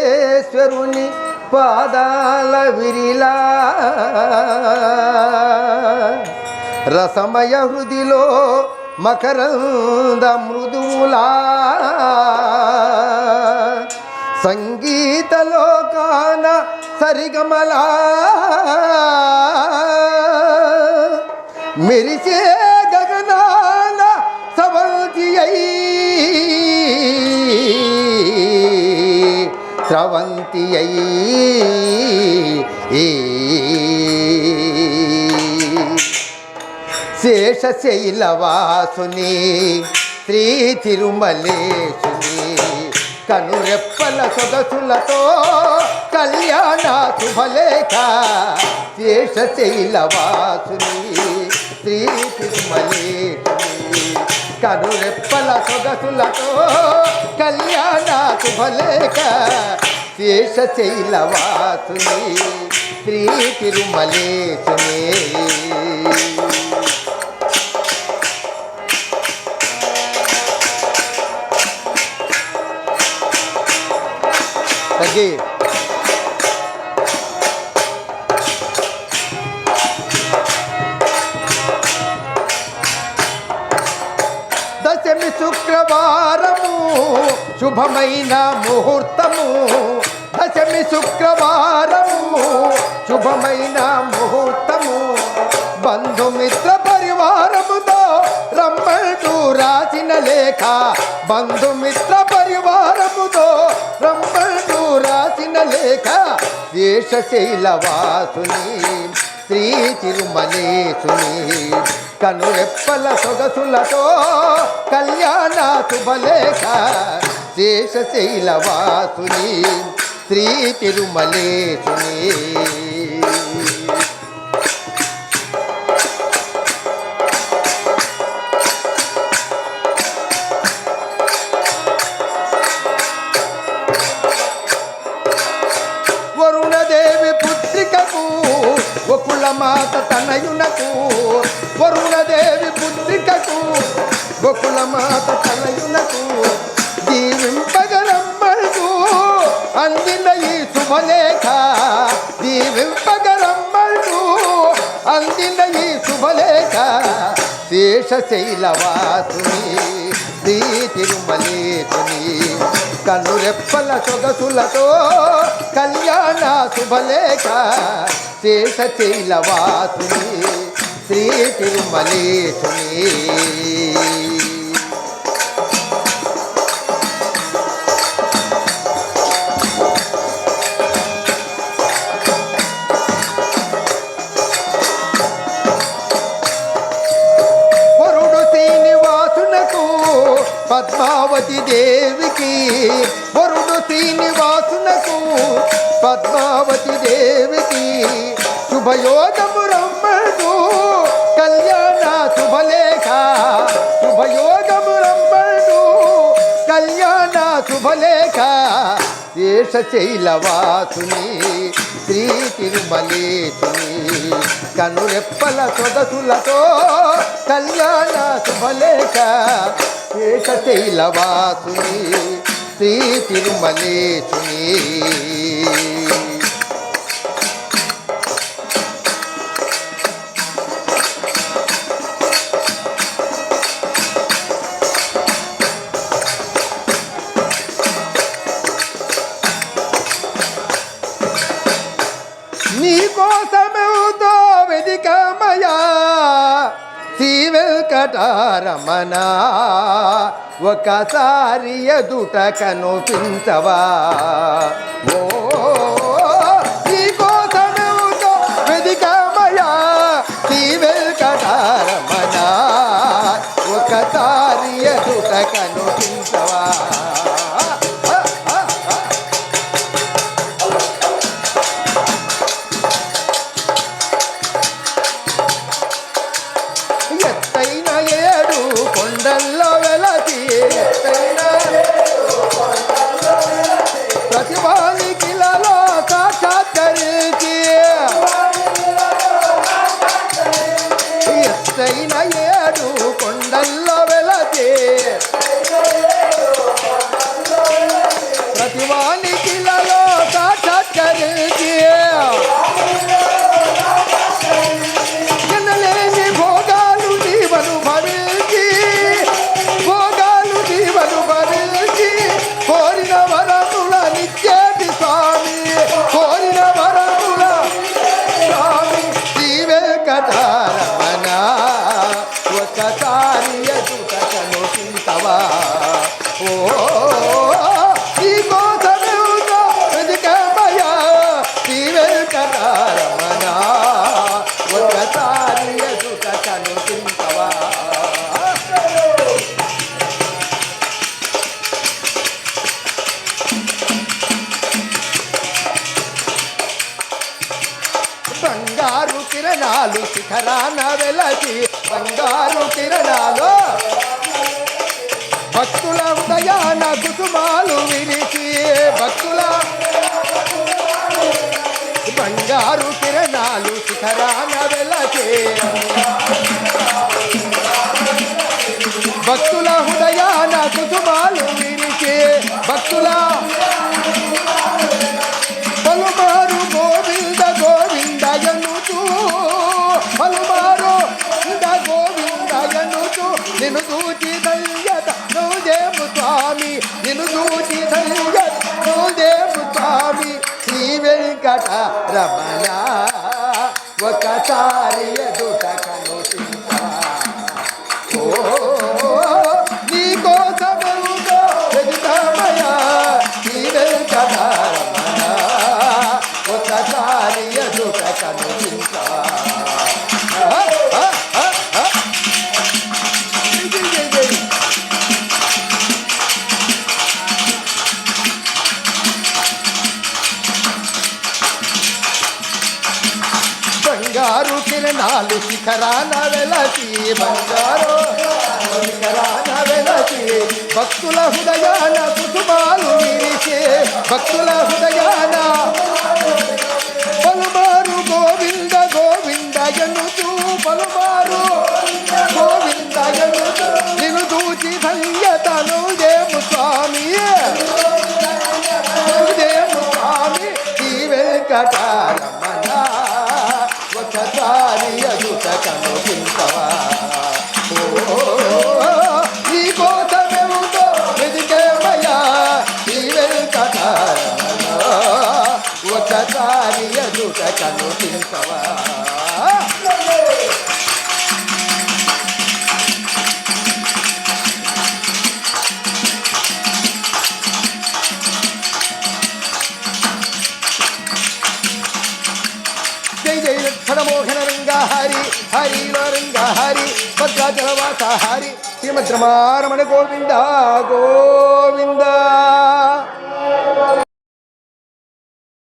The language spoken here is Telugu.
శ్రీ వెంకటేశ్వరుని పాదాల విరిలా. రసమయ హృదిలో మకరంద మృదువులా. సంగీతలోకాన సరిగమలా. మెరిసే స్రవంతి అయి శేషశైలవాసుని శ్రీ తిరుమలేశుని కనురెప్పల సొగసులతో కళ్యాణ శుభలేఖ శేషశైలవాసుని శ్రీ తిరుమలేశుని కనురెప్పల సొగసులతో కళ్యాణ శుభలేఖ శేషశైలవాసుని శ్రీ తిరుమలేశుని తగ్గి. దశమి శుక్రవారము శుభమైన ముహూర్తము దశమి శుక్రవారము శుభమైన ముహూర్తము. బంధుమిత్ర పరివారముతో రమ్మంటూ రాసిన లేఖ. బంధుమిత్ర పరివారముతో రమ్మంటూ రాసిన లేఖ. శేషశైలవాసుని శ్రీ తిరుమలేశుని కనురెప్పల సొగసులతో కళ్యాణ శుభలేఖ. శేషశైల వాసుని శ్రీ తిరుమలేశుని వరుణదేవి పుత్రికకు ఒకుల మాత తనయునకు వరుణదేవి పుత్రికకు గోకుల మాత తనయునకు దీవింపగరమ్మడు దీవింపగరమ్మడు అందిన ఈ శుభలేఖ శేషశైలవాసుని శ్రీ తిరుమలేశుని కన్నురెప్పల సొగసులతో కళ్యాణ శుభలేఖ శేషశైలవాసుని శ్రీ తిరుమలేశుని దేవికి వరుడు శ్రీనివాసునకు పద్మావతి దేవికి శుభయోగము రమ్మడు కళ్యాణ శుభలేఖ శుభయోగము రమ్మడు కళ్యాణ శుభలేఖ. శేషశైలవాసుని శ్రీ తిరుమలేశుని కనురెప్పల సొగసులతో కళ్యాణ శుభలేఖ శేషశైలవాసుని శ్రీ తిరుమలేశుని నీకోసమేతో వెదికమయా శ్రీ వెంకటారమణ ఒకసారి ఎదుట కనుపించవా. ఓ శిఖరాన వెలసి బంగారు కిరణాలు. భక్తుల ఉదయాన కుసుమాలు విరిచి భక్తుల బంగారు కిరణాలు శిఖరాన వెలసి. భక్తుల హృదయాన కుసుమాలు చూచి దయ్యత నోదేము స్వామి నిన్ను చూచి దయ్యత నోదేము స్వామి. శ్రీ వెంకట రమణ ఒకసారి ఎదుట నాలు శిఖరాన వెలసి బంగారు. శిఖరాన వెలసి భక్తుల హృదయాన కుటుంబాలు విరిసే భక్తుల హృదయాన. పలుమారు గోవింద గోవింద ఎనుతూ పలుమారు. గోవింద ఎన్నుతూ నిన్ను దూచి ధన్యతను దేము స్వామి. దేము స్వామి ఈ వెంకటరమణ ఒకసారి అదుట కనుపించవా జై రంగ హరి హరిలో రంగ హరి భద్రాచలవాస హరి శ్రీమద్రమారమణ గోవింద గోవింద.